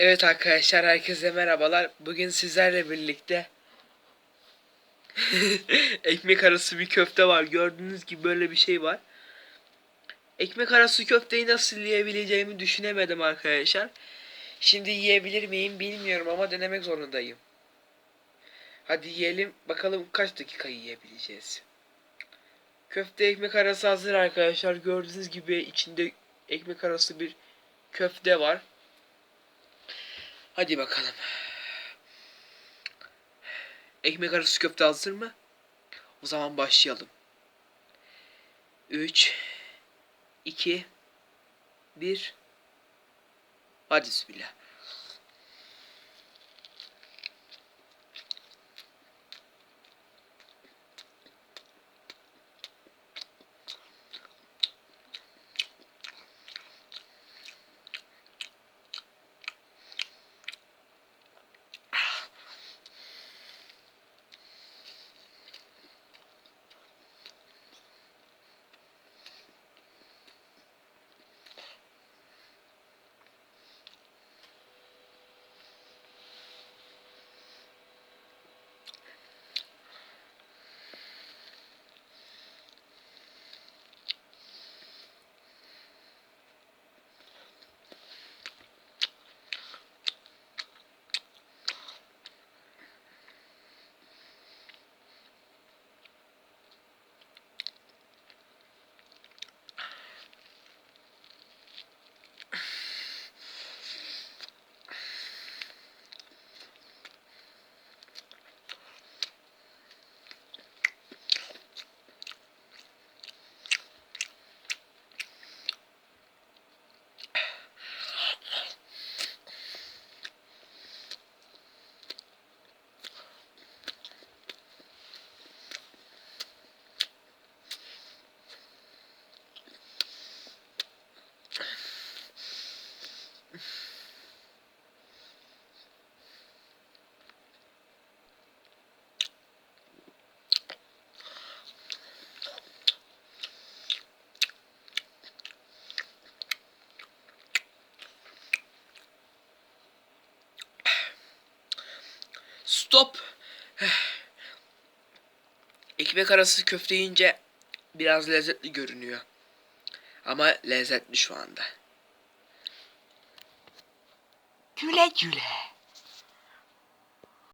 Evet arkadaşlar herkese merhabalar. Bugün sizlerle birlikte ekmek arası bir köfte var. Gördüğünüz gibi böyle bir şey var. Ekmek arası köfteyi nasıl yiyebileceğimi düşünemedim arkadaşlar. Şimdi yiyebilir miyim bilmiyorum ama denemek zorundayım. Hadi yiyelim bakalım kaç dakika yiyebileceğiz. Köfte ekmek arası hazır arkadaşlar. Gördüğünüz gibi içinde ekmek arası bir köfte var. Hadi bakalım. Ekmek arası köfte hazır mı? O zaman başlayalım. 3 2 1 Hadi bismillah. Stop. Ekmek arası köfte yiyince biraz lezzetli görünüyor. Ama lezzetli şu anda. Güle güle.